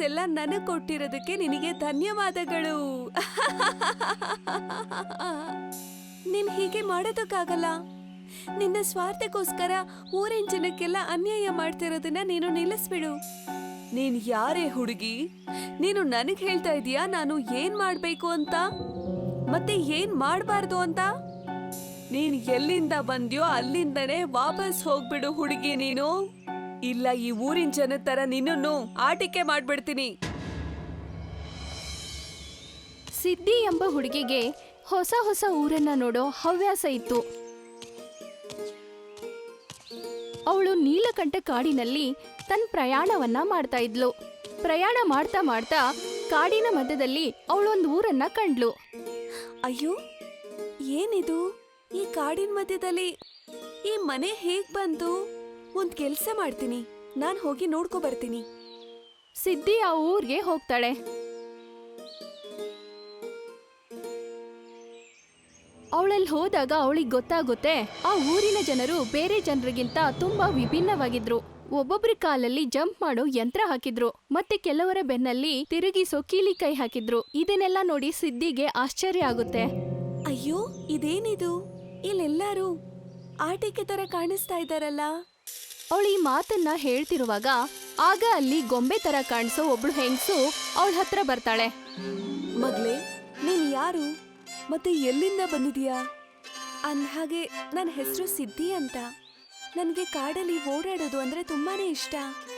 ಎಲ್ಲ ನನಗೆ ಕೊಟ್ಟಿರೋದಕ್ಕೆ ನಿನಗೆ ಧನ್ಯವಾದಗಳು. ನೀನ್ ಹೀಗೆ ಮಾಡೋದಕ್ಕಾಗಲ್ಲ. ನಿನ್ನ ಸ್ವಾರ್ಥಕ್ಕೋಸ್ಕರ ಊರಿನ ಜನಕ್ಕೆಲ್ಲ ಅನ್ಯಾಯ ಮಾಡ್ತಿರೋದನ್ನ ನೀನು ನಿಲ್ಲಿಸ್ಬಿಡು. ನೀನ್ ಯಾರೇ ಹುಡುಗಿ? ನೀನು ನನಗೆ ಹೇಳ್ತಾ ಇದೀಯಾ ನಾನು ಏನ್ ಮಾಡ್ಬೇಕು ಅಂತ? ಮತ್ತೆ ಏನ್ ಮಾಡಬಾರ್ದು ಅಂತ? ನೀನ್ ಎಲ್ಲಿಂದ ಬಂದ್ಯೋ ಅಲ್ಲಿಂದನೇ ವಾಪಸ್ ಹೋಗ್ಬಿಡು ಹುಡುಗಿ ನೀನು. ಇಲ್ಲ ಈ ಊರಿನ ಜನ ತರ ನಿನ್ನನ್ನು ಆಟಿಕೆ ಮಾಡ್ಬಿಡ್ತೀನಿ. ಸಿದ್ಧಿ ಎಂಬ ಹುಡುಗಿಗೆ ಹೊಸ ಹೊಸ ಊರನ್ನ ನೋಡೋ ಹವ್ಯಾಸ ಇತ್ತು. ಅವಳು ನೀಲಕಂಠ ಕಾಡಿನಲ್ಲಿ ತನ್ನ ಪ್ರಯಾಣವನ್ನ ಮಾಡ್ತಾ ಇದ್ಲು. ಪ್ರಯಾಣ ಮಾಡ್ತಾ ಮಾಡ್ತಾ ಕಾಡಿನ ಮಧ್ಯದಲ್ಲಿ ಅವಳೊಂದು ಊರನ್ನ ಕಂಡ್ಲು ಅಯ್ಯೋ ಏನಿದು? ಈ ಕಾಡಿನ ಮಧ್ಯದಲ್ಲಿ ಈ ಮನೆ ಹೇಗ್ ಬಂತು? ಒಂದ್ ಕೆಲ್ಸ ಮಾಡ್ತೀನಿ. ನಾನ್ ಹೋಗಿ ನೋಡ್ಕೊ ಬರ್ತೀನಿ. ಸಿದ್ಧಿ ಆ ಊರ್ಗೆ ಹೋಗ್ತಾಳೆ. ಅವಳಲ್ಲಿ ಹೋದಾಗ ಅವಳಿಗೆ ಗೊತ್ತಾಗುತ್ತೆ ಆ ಊರಿನ ಜನರು ಬೇರೆ ಜನರಿಗಿಂತ ತುಂಬಾ ವಿಭಿನ್ನವಾಗಿದ್ರು. ಒಬ್ಬೊಬ್ರ ಕಾಲಲ್ಲಿ ಜಂಪ್ ಮಾಡೋ ಯಂತ್ರ ಹಾಕಿದ್ರು ಮತ್ತೆ ಕೆಲವರ ಬೆನ್ನಲ್ಲಿ ತಿರುಗಿಸೋ ಕೀಲಿ ಕೈ ಹಾಕಿದ್ರು. ಇದನ್ನೆಲ್ಲ ನೋಡಿ ಸಿದ್ಧಿಗೆ ಆಶ್ಚರ್ಯ ಆಗುತ್ತೆ. ಅಯ್ಯೋ ಇದೇನಿದು? ಇಲ್ಲೆಲ್ಲಾರು ಆಟಿಕೆ ತರ ಕಾಣಿಸ್ತಾ ಇದ್ದಾರಲ್ಲ? ಅವಳು ಈ ಮಾತನ್ನ ಹೇಳ್ತಿರುವಾಗ ಆಗ ಅಲ್ಲಿ ಗೊಂಬೆ ತರ ಕಾಣಿಸೋ ಒಬ್ಳು ಹೆಂಗಸು ಅವಳ ಹತ್ರ ಬರ್ತಾಳೆ. ಮಗ್ಲೆ, ನೀನ್ ಯಾರು? ಮತ್ತೆ ಎಲ್ಲಿಂದ ಬಂದಿದೀಯಾ? ಹಾಗೆ ನನ್ನ ಹೆಸರು ಸಿದ್ಧಿ ಅಂತ. ನನಗೆ ಕಾಡಲ್ಲಿ ಓಡಾಡೋದು ಅಂದ್ರೆ ತುಂಬಾನೇ ಇಷ್ಟ.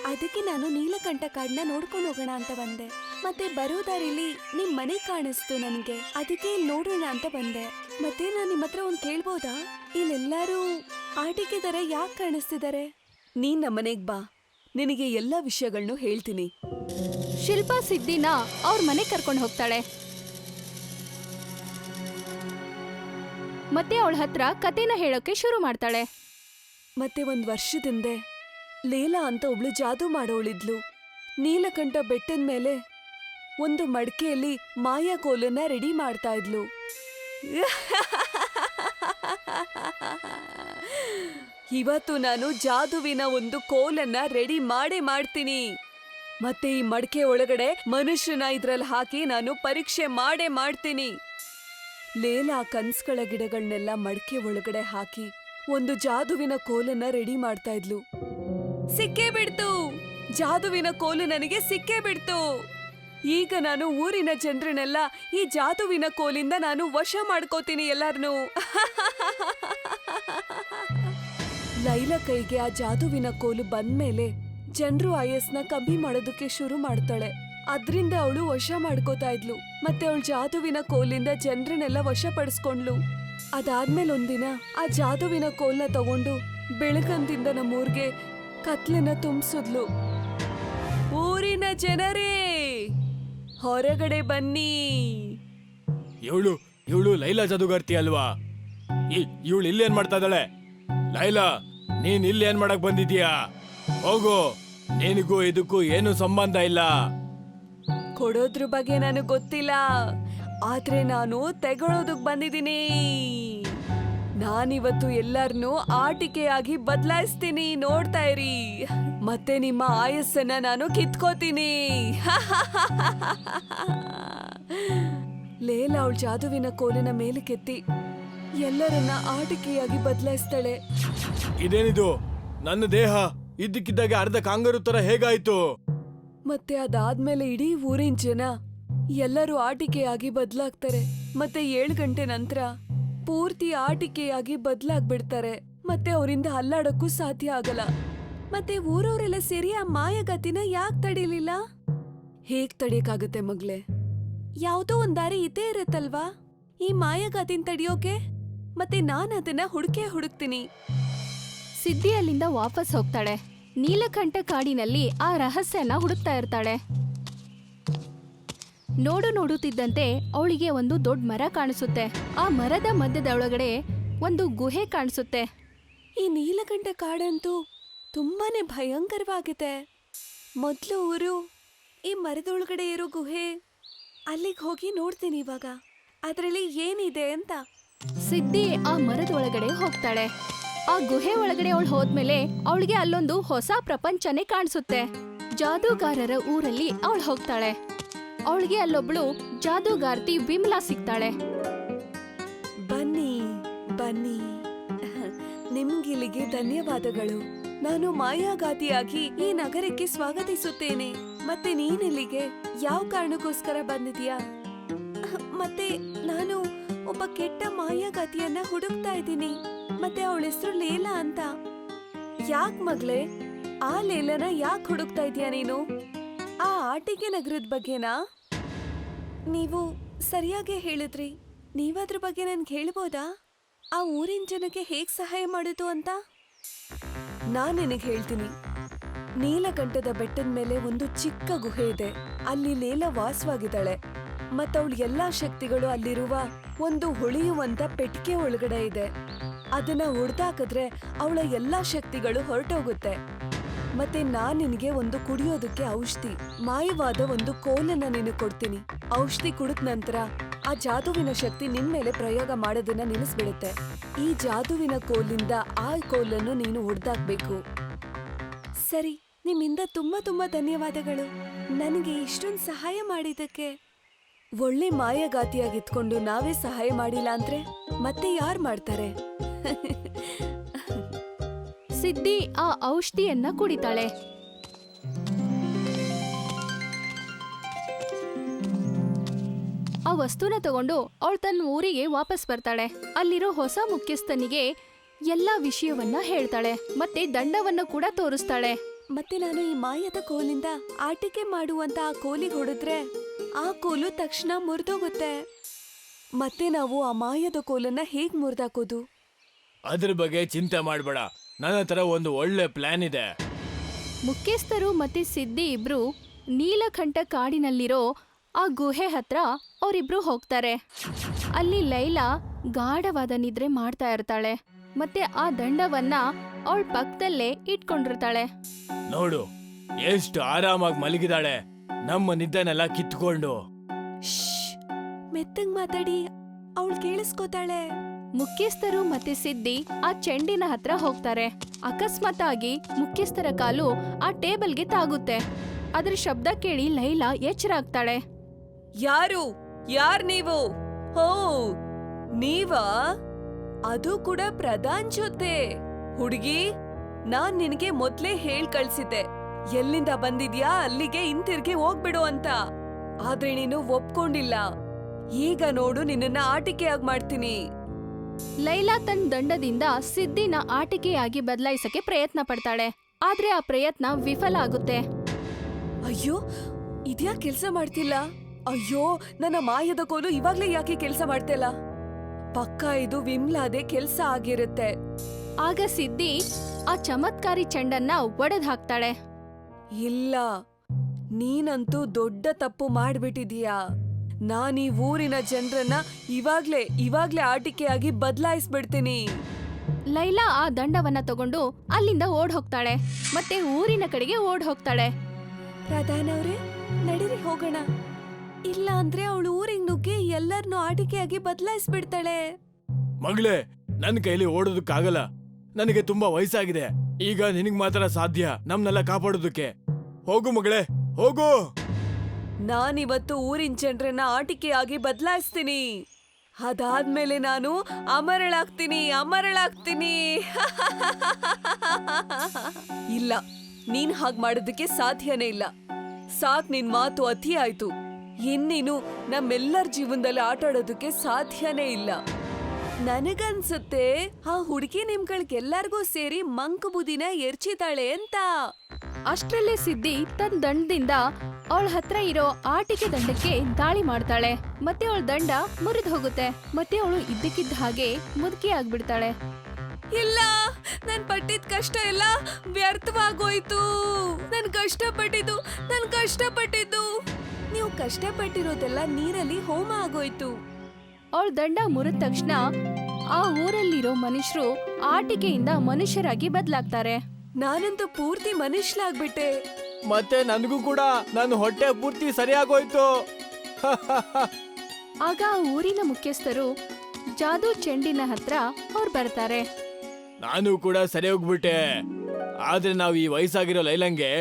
ಅದಕ್ಕೆ ನಾನು ನೀಲಕಂಠ ಕಾಡನ್ನ ನೋಡ್ಕೊಂಡು ಹೋಗೋಣ ಅಂತ ಬಂದೆ. ಮತ್ತೆ ಬರೋ ದಾರಿಲಿ ನಿಮ್ ಮನೆ ಕಾಣಿಸ್ತು ನನಗೆ. ಅದಕ್ಕೆ ನೋಡೋಣ ಅಂತ ಬಂದೆ. ಮತ್ತೆ ನಾನು ನಿಮ್ಮ ಹತ್ರ ಒಂದ್ ಕೇಳ್ಬೋದಾ? ಇಲ್ಲೆಲ್ಲರೂ ಆಟಿಕೆ ದರ ಯಾಕೆ ಕಾಣಿಸ್ತಿದ್ದಾರೆ ನೀನ್ ನಮ್ಮನೆಗ್ ಬಾ. ನಿನಗೆ ಎಲ್ಲಾ ವಿಷಯಗಳನ್ನು ಹೇಳ್ತೀನಿ. ಶಿಲ್ಪಾ ಸಿದ್ಧಿನ ಅವ್ರ ಮನೆ ಕರ್ಕೊಂಡು ಹೋಗ್ತಾಳೆ. ಮತ್ತೆ ಅವಳ ಹತ್ರ ಕತೆನ ಹೇಳೋಕೆ ಶುರು ಮಾಡ್ತಾಳೆ. ಮತ್ತೆ ಒಂದ್ ವರ್ಷದಿಂದೆ ಲೀಲಾ ಅಂತ ಒಬ್ಳು ಜಾದೂ ಮಾಡೋಳಿದ್ಲು. ನೀಲಕಂಠ ಬೆಟ್ಟದ ಮೇಲೆ ಒಂದು ಮಡಕೆಯಲ್ಲಿ ಮಾಯಾ ಕೋಲನ್ನ ರೆಡಿ ಮಾಡ್ತಾ ಇದ್ಲು. ಇವತ್ತು ನಾನು ಜಾದುವಿನ ಒಂದು ಕೋಲನ್ನ ರೆಡಿ ಮಾಡೇ ಮಾಡ್ತೀನಿ. ಮತ್ತೆ ಈ ಮಡಕೆ ಒಳಗಡೆ ಮನುಷ್ಯನ ಇದ್ರಲ್ಲಿ ಹಾಕಿ ನಾನು ಪರೀಕ್ಷೆ ಮಾಡೇ ಮಾಡ್ತೀನಿ. ಲೇಲಾ ಕನ್ಸ್ಗಳ ಗಿಡಗಳನ್ನೆಲ್ಲ ಮಡಕೆ ಒಳಗಡೆ ಹಾಕಿ ಒಂದು ಜಾದುವಿನ ಕೋಲನ್ನ ರೆಡಿ ಮಾಡ್ತಾ ಇದ್ಲು. ಸಿಕ್ಕೇ ಬಿಡ್ತು! ಜಾದುವಿನ ಕೋಲು ನನಗೆ ಸಿಕ್ಕೇ ಬಿಡ್ತು! ಈಗ ನಾನು ಊರಿನ ಜನರನ್ನೆಲ್ಲ ಈ ಜಾದುವಿನ ಕೋಲಿಂದ ನಾನು ವಶ ಮಾಡ್ಕೋತೀನಿ ಎಲ್ಲಾರ್ನು. ಲೈಲಾ ಕೈಗೆ ಆ ಜಾದುವಿನ ಕೋಲು ಬಂದ್ಮೇಲೆ ಜನರು ಆಯಸ್ನ ಕಮ್ಮಿ ಮಾಡೋದಕ್ಕೆ ಶುರು ಮಾಡ್ತಾಳೆ. ಅದ್ರಿಂದ ಅವಳು ವಶ ಮಾಡ್ಕೋತಾ ಇದ್ಲು. ಮತ್ತೆ ಅವಳು ಜಾದುವಿನ ಕೋಲಿಂದ ಜನರನ್ನೆಲ್ಲ ವಶಪಡಿಸ್ಕೊಂಡ್ಲು. ಅದಾದ್ಮೇಲೆ ಒಂದಿನ ಆ ಜಾದುವಿನ ಕೋಲ್ನ ತಗೊಂಡು ಬೆಳಗಂದಿಂದ ನಮ್ಮೂರ್ಗೆ ಕತ್ಲನ್ನ ತುಂಬಿಸಿದ್ಲು. ಊರಿನ ಜನರೇ, ಹೊರಗಡೆ ಬನ್ನಿ. ಇವಳು ಇವಳು ಲೈಲಾ ಜಾದುಗಾರ್ತಿ ಅಲ್ವಾ? ಇವಳು ಇಲ್ಲೇನ್ ಮಾಡ್ತಾ ಇದ್ದಾಳೆ? ಲೈಲಾ ನೀನ್ ಇಲ್ಲಿ ಏನ್ ಮಾಡಕ್ ಬಂದಿದ್ಯಾ? ಹೋಗು. ನಿನಗೂ ಇದಕ್ಕೂ ಏನು ಸಂಬಂಧ ಇಲ್ಲ. ಕೊಡೋದ್ರ ಬಗ್ಗೆ ನನಗೆ ಗೊತ್ತಿಲ್ಲ. ಆದ್ರೆ ನಾನು ತೆಗೊಳೋದಕ್ ಬಂದಿದ್ದೀನಿ. ನಾನಿವತ್ತು ಎಲ್ಲರನ್ನೂ ಆಟಿಕೆಯಾಗಿ ಬದಲಾಯಿಸ್ತೀನಿ. ನೋಡ್ತಾ ಇರಿ. ಮತ್ತೆ ನಿಮ್ಮ ಆಯಸ್ಸನ್ನ ನಾನು ಕಿತ್ಕೋತೀನಿ. ಲೇಲಾ ಅವಳ ಜಾದುವಿನ ಕೋಲಿನ ಮೇಲಕ್ಕೆತ್ತಿ ಎಲ್ಲರನ್ನ ಆಟಿಕೆಯಾಗಿ ಬದಲಾಯಿಸ್ತಾಳೆ. ಇದೇನಿದು? ನನ್ನ ದೇಹ ಇದ್ದಕ್ಕಿದ್ದಾಗ ಅರ್ಧ ಕಾಂಗರು ತರ ಹೇಗಾಯ್ತು? ಮತ್ತೆ ಅದಾದ್ಮೇಲೆ ಇಡೀ ಊರಿನ ಜನ ಎಲ್ಲರೂ ಆಟಿಕೆಯಾಗಿ ಬದ್ಲಾಗ್ತಾರೆ. ಮತ್ತೆ ಏಳು ಗಂಟೆ ನಂತರ ಪೂರ್ತಿ ಆಟಿಕೆಯಾಗಿ ಬದ್ಲಾಗ್ಬಿಡ್ತಾರೆ. ಮತ್ತೆ ಅವರಿಂದ ಅಲ್ಲಾಡಕ್ಕೂ ಸಾಧ್ಯ ಆಗಲ್ಲ. ಮತ್ತೆ ಊರವರೆಲ್ಲ ಸೇರಿ ಆ ಮಾಯಗತಿನ ಯಾಕೆ ತಡೀಲಿಲ್ಲ? ಹೇಗ್ ತಡಿಯಕ್ಕಾಗತ್ತೆ ಮಗ್ಲೆ ಯಾವುದೋ ಒಂದ್ ದಾರಿ ಇದ್ದೇ ಇರತ್ತಲ್ವಾ? ಈ ಮಾಯಗತಿನ ತಡಿಯೋಕೆ? ಮತ್ತೆ ನಾನು ಅದನ್ನ ಹುಡುಕೇ ಹುಡುಕ್ತೀನಿ. ಸಿದ್ಧಿ ಅಲ್ಲಿಂದ ವಾಪಸ್ ಹೋಗ್ತಾಳೆ. ನೀಲಕಂಠ ಕಾಡಿನಲ್ಲಿ ಆ ರಹಸ್ಯನ ಹುಡುಕ್ತಾ ಇರ್ತಾಳೆ. ನೋಡು ನೋಡುತ್ತಿದ್ದಂತೆ ಅವಳಿಗೆ ಒಂದು ದೊಡ್ಡ ಮರ ಕಾಣಿಸುತ್ತೆ. ಆ ಮರದ ಮಧ್ಯದ ಒಳಗಡೆ ಒಂದು ಗುಹೆ ಕಾಣಿಸುತ್ತೆ. ಈ ನೀಲಕಂಠ ಕಾಡಂತೂ ತುಂಬಾನೇ ಭಯಂಕರವಾಗಿದೆ. ಮೊದಲು ಊರು ಈ ಮರದೊಳಗಡೆ ಇರೋ ಗುಹೆ ಅಲ್ಲಿಗೆ ಹೋಗಿ ನೋಡ್ತೀನಿ ಇವಾಗ. ಅದರಲ್ಲಿ ಏನಿದೆ ಅಂತ. ಸಿದ್ಧಿ ಆ ಮರದ ಒಳಗಡೆ ಹೋಗ್ತಾಳೆ. ಆ ಗುಹೆ ಒಳಗಡೆ ಅವಳು ಹೋದ್ಮೇಲೆ ಅವಳಿಗೆ ಅಲ್ಲೊಂದು ಹೊಸ ಪ್ರಪಂಚನೇ ಕಾಣಿಸುತ್ತೆ. ಜಾದೂಗಾರರ ಊರಲ್ಲಿ ಅವಳು ಹೋಗ್ತಾಳೆ. ಅವಳಿಗೆ ಅಲ್ಲೊಬ್ಳು ಜಾದೂಗಾರ್ತಿ ವಿಮಲಾ ಸಿಗ್ತಾಳೆ. ಬನ್ನಿ ಬನ್ನಿ. ನಿಮ್ಗಿಲ್ಲಿಗೆ ಧನ್ಯವಾದಗಳು. ನಾನು ಮಾಯಾಗಾತಿಯಾಗಿ ಈ ನಗರಕ್ಕೆ ಸ್ವಾಗತಿಸುತ್ತೇನೆ. ಮತ್ತೆ ನೀನಿಲ್ಲಿಗೆ ಯಾವ ಕಾರಣಕ್ಕೋಸ್ಕರ ಬಂದಿದ್ಯಾ ಮತ್ತೆ ನಾನು ಒಬ್ಬ ಕೆಟ್ಟ ಮಾಯಾಗತಿಯನ್ನ ಹುಡುಕ್ತಾ ಇದ್ದೀನಿ. ಮತ್ತೆ ಅವಳ ಹೆಸರು ಲೀಲಾ ಅಂತ. ಯಾಕ್ ಮಗ್ಲೆ ಆ ಲೇಲನ ಯಾಕ್ ಹುಡುಕ್ತಾ ಇದೀಯ ನೀನು? ಆ ಆಟಿಕೆ ನಗರದ ಬಗ್ಗೆನಾ? ನೀವು ಸರಿಯಾಗಿ ಹೇಳಿದ್ರಿ. ನೀವದ್ರ ಬಗ್ಗೆ ನನ್ಗೆ ಹೇಳ್ಬೋದಾ? ಆ ಊರಿನ ಜನಕ್ಕೆ ಹೇಗ್ ಸಹಾಯ ಮಾಡಿತು ಅಂತ? ನಾನ್ ನಿನಗೆ ಹೇಳ್ತೀನಿ. ನೀಲಕಂಠದ ಬೆಟ್ಟದ ಮೇಲೆ ಒಂದು ಚಿಕ್ಕ ಗುಹೆ ಇದೆ. ಅಲ್ಲಿ ಲೇಲ ವಾಸವಾಗಿದ್ದಾಳೆ. ಮತ್ತವಳ ಎಲ್ಲಾ ಶಕ್ತಿಗಳು ಅಲ್ಲಿರುವ ಒಂದು ಹೊಳೆಯುವಂತ ಪೆಟ್ಟಿಗೆ ಒಳಗಡೆ ಇದೆ. ಅದನ್ನ ಹೊಡೆದಾಕಿದ್ರೆ ಅವಳ ಎಲ್ಲಾ ಶಕ್ತಿಗಳು ಹೊರಟೋಗುತ್ತೆ. ಮತ್ತೆ ನಾನ್ ನಿನಗೆ ಒಂದು ಕುಡಿಯೋದಕ್ಕೆ ಔಷಧಿ, ಮಾಯವಾದ ಒಂದು ಕೋಲನ್ನ ನೀನು ಕೊಡ್ತೀನಿ. ಔಷಧಿ ಕುಡಿದ ನಂತರ ಆ ಜಾದುವಿನ ಶಕ್ತಿ ನಿನ್ ಮೇಲೆ ಪ್ರಯೋಗ ಮಾಡೋದನ್ನ ನಿಲ್ಲಿಸ್ಬಿಡುತ್ತೆ. ಈ ಜಾದುವಿನ ಕೋಲಿಂದ ಆ ಕೋಲನ್ನು ನೀನು ಹೊಡೆದಾಕ್ಬೇಕು. ಸರಿ, ನಿಮ್ಮಿಂದ ತುಂಬಾ ತುಂಬಾ ಧನ್ಯವಾದಗಳು. ನನಗೆ ಇಷ್ಟೊಂದು ಸಹಾಯ ಮಾಡಿದ್ದಕ್ಕೆ. ಒಳ್ಳೆ ಮಾಯಗಾತಿಯಾಗಿತ್ಕೊಂಡು ನಾವೇ ಸಹಾಯ ಮಾಡಿಲ್ಲ ಅಂದ್ರೆ ಮತ್ತೆ ಯಾರು ಮಾಡ್ತಾರೆ? ಸಿದ್ಧಿ ಆ ಔಷಧಿಯನ್ನ ಕುಡಿತಾಳೆ. ಆ ವಸ್ತುನ ತಗೊಂಡು ಅವಳು ತನ್ನ ಊರಿಗೆ ವಾಪಸ್ ಬರ್ತಾಳೆ. ಅಲ್ಲಿರೋ ಹೊಸ ಮುಖ್ಯಸ್ಥನಿಗೆ ಎಲ್ಲಾ ವಿಷಯವನ್ನ ಹೇಳ್ತಾಳೆ, ಮತ್ತೆ ದಂಡವನ್ನ ಕೂಡ ತೋರಿಸ್ತಾಳೆ. ಮತ್ತೆ ನಾನು ಈ ಮಾಯದ ಕೋಲಿಂದ ಆಟಿಕೆ ಮಾಡುವಂತ ಆ ಕೋಲಿಗೆ ಹೊಡೆದ್ರೆ ಆ ಕೋಲು ತಕ್ಷಣ ಮುರಿದೋಗುತ್ತೆ. ಮತ್ತೆ ನಾವು ಆ ಮಾಯದ ಕೋಲನ್ನ ಹೇಗ್ ಮುರಿದಾಕೋದು? ಅದ್ರ ಬಗ್ಗೆ ಚಿಂತೆ ಮಾಡ್ಬೇಡ. ನನ್ನ ಹತ್ರ ಒಂದು ಒಳ್ಳೆ ಪ್ಲಾನ್ ಇದೆ. ಮುಖ್ಯಸ್ಥರು ಮತ್ತೆ ಸಿದ್ಧಿ ಇಬ್ರು ನೀಲಕಂಠ ಕಾಡಿನಲ್ಲಿರೋ ಆ ಗುಹೆ ಹತ್ರ ಅವರಿಬ್ರು ಹೋಗ್ತಾರೆ. ಅಲ್ಲಿ ಲೈಲಾ ಗಾಢವಾದ ನಿದ್ರೆ ಮಾಡ್ತಾ ಇರ್ತಾಳೆ. ಮತ್ತೆ ಆ ದಂಡವನ್ನ ಅವಳ ಪಕ್ಕದಲ್ಲೇ ಇಟ್ಕೊಂಡಿರ್ತಾಳೆ. ನೋಡು ಎಷ್ಟು ಆರಾಮಾಗಿ ಮಲಗಿದಾಳೆ. ನಮ್ಮ ನಿದ್ದೆನೆಲ್ಲ ಕಿತ್ಕೊಂಡು. ಶ್ಶ್! ಮೆತ್ತಗ್ ಮಾತಾಡಿ ಅವಳು ಕೇಳಿಸ್ಕೋತಾಳೆ. ಮುಖ್ಯಸ್ಥರು ಮತ್ತೆ ಸಿದ್ಧಿ ಆ ಚೆಂಡಿನ ಹತ್ರ ಹೋಗ್ತಾರೆ. ಅಕಸ್ಮಾತ್ ಆಗಿ ಮುಖ್ಯಸ್ಥರ ಕಾಲು ಆ ಟೇಬಲ್ಗೆ ತಾಗುತ್ತೆ. ಅದ್ರ ಶಬ್ದ ಕೇಳಿ ಲೈಲಾ ಎಚ್ಚರ ಆಗ್ತಾಳೆ ಯಾರು? ಯಾರ್ ನೀವು? ಹೋ ನೀವಾ? ಅದು ಕೂಡ ಪ್ರಧಾನ್ ಜೊತೆ. ಹುಡುಗಿ ನಾನ್ ನಿನಗೆ ಮೊದ್ಲೇ ಹೇಳ್ ಕಳ್ಸಿದ್ದೆ. ಎಲ್ಲಿಂದ ಬಂದಿದ್ಯಾ ಅಲ್ಲಿಗೆ ಹಿಂತಿರ್ಗಿ ಹೋಗ್ಬಿಡು ಅಂತ. ಆದ್ರೆ ನೀನು ಒಪ್ಕೊಂಡಿಲ್ಲ. ಈಗ ನೋಡು ನಿನ್ನನ್ನ ಆಟಿಕೆಯಾಗಿ ಮಾಡ್ತೀನಿ. ಲೈಲಾ ತನ್ನ ದಂಡದಿಂದ ಸಿದ್ದಿನ ಆಟಿಕೆಯಾಗಿ ಬದಲಾಯಿಸಕ್ಕೆ ಪ್ರಯತ್ನ ಪಡ್ತಾಳೆ. ಆದ್ರೆ ಆ ಪ್ರಯತ್ನ ವಿಫಲ ಆಗುತ್ತೆ. ಅಯ್ಯೋ ಇದ್ಯಾ ಕೆಲ್ಸ ಮಾಡ್ತಿಲ್ಲ? ಅಯ್ಯೋ ನನ್ನ ಮಾಯದ ಕೋಲು ಇವಾಗ್ಲೇ ಯಾಕೆ ಕೆಲ್ಸ ಮಾಡ್ತಿಲ್ಲ? ಪಕ್ಕ ಇದು ವಿಮ್ಲಾದೆ ಕೆಲ್ಸ ಆಗಿರುತ್ತೆ. ಆಗ ಸಿದ್ದಿ ಆ ಚಮತ್ಕಾರಿ ಚೆಂಡನ್ನ ಒಡೆದ್ ಹಾಕ್ತಾಳೆ. ಇಲ್ಲ ನೀನಂತೂ ದೊಡ್ಡ ತಪ್ಪು ಮಾಡ್ಬಿಟ್ಟಿದೀಯಾ? ನಾನ್ ಈ ಊರಿನ ಜನರನ್ನ ಇವಾಗ್ಲೇ ಇವಾಗ್ಲೇ ಆಟಿಕೆಯಾಗಿ ಬದಲಾಯಿಸ್ಬಿಡ್ತೀನಿ. ಲೈಲಾ ಆ ದಂಡವನ್ನ ತಗೊಂಡು ಅಲ್ಲಿಂದ ಓಡ್ ಹೋಗ್ತಾಳೆ ಮತ್ತೆ ಊರಿನ ಕಡೆಗೆ ಓಡ್ ಹೋಗ್ತಾಳೆ ಪ್ರಧಾನ ಅವ್ರೆ ನಡೀರಿ ಹೋಗೋಣ. ಇಲ್ಲ ಅಂದ್ರೆ ಅವಳು ಊರಿಗೆ ನುಗ್ಗಿ ಎಲ್ಲರನ್ನೂ ಆಟಿಕೆಯಾಗಿ ಬದಲಾಯಿಸ್ಬಿಡ್ತಾಳೆ. ಮಗಳೇ ನನ್ನ ಕೈಲಿ ಓಡೋದಕ್ಕಾಗಲ್ಲ. ನನಗೆ ತುಂಬಾ ವಯಸ್ಸಾಗಿದೆ. ಈಗ ನಿನಗ್ ಮಾತ್ರ ಸಾಧ್ಯ ನಮ್ನೆಲ್ಲ ಕಾಪಾಡೋದಕ್ಕೆ. ಹೋಗು ಮಗಳೇ ಹೋಗು. ನಾನಿವತ್ತು ಊರಿನ ಜನರನ್ನ ಆಟಿಕೆಯಾಗಿ ಬದಲಾಯಿಸ್ತೀನಿ. ಅದಾದ್ಮೇಲೆ ನಾನು ಅಮರಳಾಗ್ತೀನಿ ಅಮರಳಾಗ್ತೀನಿ. ಇಲ್ಲ ನೀನ್ ಹಾಗ್ ಮಾಡೋದಕ್ಕೆ ಸಾಧ್ಯನೇ ಇಲ್ಲ. ಸಾಕ್ ನಿನ್ ಮಾತು ಅತಿ ಆಯ್ತು. ಇನ್ನೀನು ನಮ್ಮೆಲ್ಲರ ಜೀವನದಲ್ಲಿ ಆಟ ಆಡೋದಕ್ಕೆ ಸಾಧ್ಯನೇ ಇಲ್ಲ. ನನಗನ್ಸುತ್ತೆ ಆ ಹುಡುಗಿ ನಿಮ್ಗಳಿಗೆಲ್ಲರಿಗೂ ಸೇರಿ ಮಂಕು ಬುದಿನ ಎರ್ಚಿತಾಳೆ ಅಂತ. ಅಷ್ಟರಲ್ಲೇ ಸಿದ್ದಿ ತನ್ನ ದಂಡದಿಂದ ಅವಳ ಹತ್ರ ಇರೋ ಆಟಿಕೆ ದಂಡಕ್ಕೆ ದಾಳಿ ಮಾಡ್ತಾಳೆ. ಮತ್ತೆ ಅವಳ ದಂಡ ಮುರಿದು ಹೋಗುತ್ತೆ. ಮತ್ತೆ ಅವಳು ಇದ್ದಕ್ಕಿದ್ದ ಹಾಗೆ ಮುದುಕಿ ಆಗ್ಬಿಡ್ತಾಳೆ. ಇಲ್ಲ ನನ್ ಪಟ್ಟಿದ್ ಕಷ್ಟ ಎಲ್ಲ ವ್ಯರ್ಥವಾಗೋಯ್ತು. ನನ್ ಕಷ್ಟಪಟ್ಟಿದ್ದು ನನ್ ಕಷ್ಟಪಟ್ಟಿದ್ದು. ನೀವು ಕಷ್ಟಪಟ್ಟಿರೋದೆಲ್ಲ ನೀರಲ್ಲಿ ಹೋಮ ಆಗೋಯ್ತು. ಅವಳ ದಂಡ ಮುರಿದ ತಕ್ಷಣ ಆ ಊರಲ್ಲಿರೋ ಮನುಷ್ಯರು ಆಟಿಕೆಯಿಂದ ಮನುಷ್ಯರಾಗಿ ಬದಲಾಗ್ತಾರೆ. ನಾನಂತೂ ಪೂರ್ತಿ ಮನುಷ್ಯಲಾಗ್ಬಿಟ್ಟೆ ಮತ್ತೆ ನನಗೂ ಕೂಡ ನನ್ನ ಹೊಟ್ಟೆ ಪೂರ್ತಿ ಸರಿಯಾಗೋಯ್ತು. ಆಗ ಆ ಊರಿನ ಮುಖ್ಯಸ್ಥರು ಜಾದೂ ಚೆಂಡಿನ ಹತ್ರ ಅವ್ರು ಬರ್ತಾರೆ. ನಾನು ಕೂಡ ಸರಿ ಹೋಗ್ಬಿಟ್ಟೆ ಆದ್ರೆ ನಾವು ಈ ವಯಸ್ಸಾಗಿರೋ ಲೈಲಂಗೆ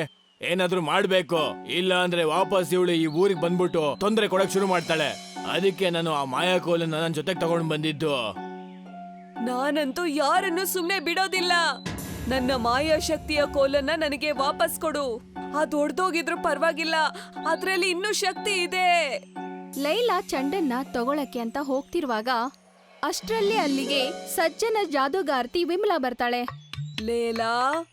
ಏನಾದ್ರೂ ಮಾಡ್ಬೇಕು. ಇಲ್ಲ ಅಂದ್ರೆ ವಾಪಸ್ ಇವಳು ಈ ಊರಿಗೆ ಬಂದ್ಬಿಟ್ಟು ತೊಂದರೆ ಕೊಡಕ್ ಶುರು ಮಾಡ್ತಾಳೆ. ಅದಕ್ಕೆ ನಾನು ಆ ಮಾಯಾ ಕೋಲನ್ನ ನನ್ನ ಜೊತೆಗೆ ತಗೊಂಡು ಬಂದಿದ್ದು. ನಾನಂತೂ ಯಾರನ್ನು ಸುಮ್ನೆ ಬಿಡೋದಿಲ್ಲ. ನನ್ನ ಮಾಯಾ ಶಕ್ತಿಯ ಕೋಲನ್ನ ನನಗೆ ವಾಪಸ್ ಕೊಡು. ಅದು ಒಡ್ದೋಗಿದ್ರು ಪರವಾಗಿಲ್ಲ. ಅದ್ರಲ್ಲಿ ಇನ್ನೂ ಶಕ್ತಿ ಇದೆ. ಲೈಲಾ ಚಂಡನ್ನ ತಗೊಳಕ್ಕೆ ಅಂತ ಹೋಗ್ತಿರುವಾಗ ಅಷ್ಟರಲ್ಲಿ ಅಲ್ಲಿಗೆ ಸಜ್ಜನ ಜಾದೂಗಾರ್ತಿ ವಿಮಲಾ ಬರ್ತಾಳೆ. ಲೇಲಾ?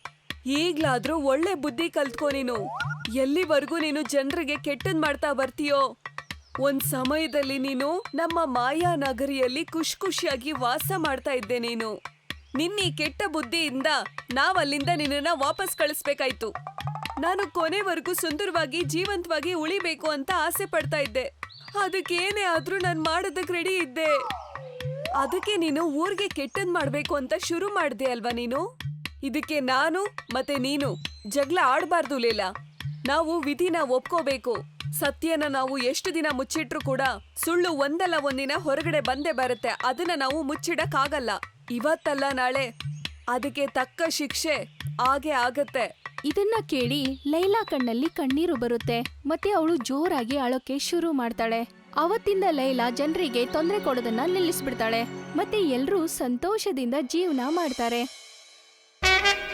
ಈಗ್ಲಾದ್ರೂ ಒಳ್ಳೆ ಬುದ್ಧಿ ಕಲ್ತ್ಕೊ ನೀನು. ಎಲ್ಲಿವರೆಗೂ ನೀನು ಜನರಿಗೆ ಕೆಟ್ಟದ್ ಮಾಡ್ತಾ ಬರ್ತೀಯೋ? ಒಂದ್ ಸಮಯದಲ್ಲಿ ನೀನು ನಮ್ಮ ಮಾಯಾ ನಗರಿಯಲ್ಲಿ ಖುಷ್ ಖುಷಿಯಾಗಿ ವಾಸ ಮಾಡ್ತಾ ಇದ್ದೆ ನೀನು. ನಿನ್ನ ಈ ಕೆಟ್ಟ ಬುದ್ಧಿಯಿಂದ ನಾವಲ್ಲಿಂದ ನಿನ್ನನ್ನ ವಾಪಸ್ ಕಳಿಸ್ಬೇಕಾಯ್ತು. ನಾನು ಕೊನೆವರೆಗೂ ಸುಂದರವಾಗಿ ಜೀವಂತವಾಗಿ ಉಳಿಬೇಕು ಅಂತ ಆಸೆ ಪಡ್ತಾ ಇದ್ದೆ. ಅದಕ್ಕೇನೇ ಆದ್ರೂ ನಾನು ಮಾಡೋದಕ್ಕೆ ರೆಡಿ ಇದ್ದೆ. ಅದಕ್ಕೆ ನೀನು ಊರಿಗೆ ಕೆಟ್ಟದ್ ಮಾಡ್ಬೇಕು ಅಂತ ಶುರು ಮಾಡ್ದೆ ಅಲ್ವಾ ನೀನು? ಇದಕ್ಕೆ ನಾನು ಮತ್ತೆ ನೀನು ಜಗಳ ಆಡಬಾರ್ದು ಲೀಲಾ. ನಾವು ವಿಧಿನ ಒಪ್ಕೋಬೇಕು. ಸತ್ಯನ ನಾವು ಎಷ್ಟು ದಿನ ಮುಚ್ಚಿಟ್ರು ಕೂಡ ಸುಳ್ಳು ಒಂದಲ್ಲ ಒಂದಿನ ಹೊರಗಡೆ ಬಂದೇ ಬರುತ್ತೆ. ಅದನ್ನ ನಾವು ಮುಚ್ಚಿಡಕ್ಕಾಗಲ್ಲ. ಇವತ್ತಲ್ಲ ನಾಳೆ. ಅದಕ್ಕೆ ತಕ್ಕ ಶಿಕ್ಷೆ ಆಗೇ ಆಗತ್ತೆ. ಇದನ್ನ ಕೇಳಿ ಲೈಲಾ ಕಣ್ಣಲ್ಲಿ ಕಣ್ಣೀರು ಬರುತ್ತೆ. ಮತ್ತೆ ಅವಳು ಜೋರಾಗಿ ಅಳೋಕೆ ಶುರು ಮಾಡ್ತಾಳೆ. ಅವತ್ತಿಂದ ಲೈಲಾ ಜನರಿಗೆ ತೊಂದರೆ ಕೊಡೋದನ್ನ ನಿಲ್ಲಿಸ್ಬಿಡ್ತಾಳೆ. ಮತ್ತೆ ಎಲ್ರೂ ಸಂತೋಷದಿಂದ ಜೀವನ ಮಾಡ್ತಾರೆ. Bye.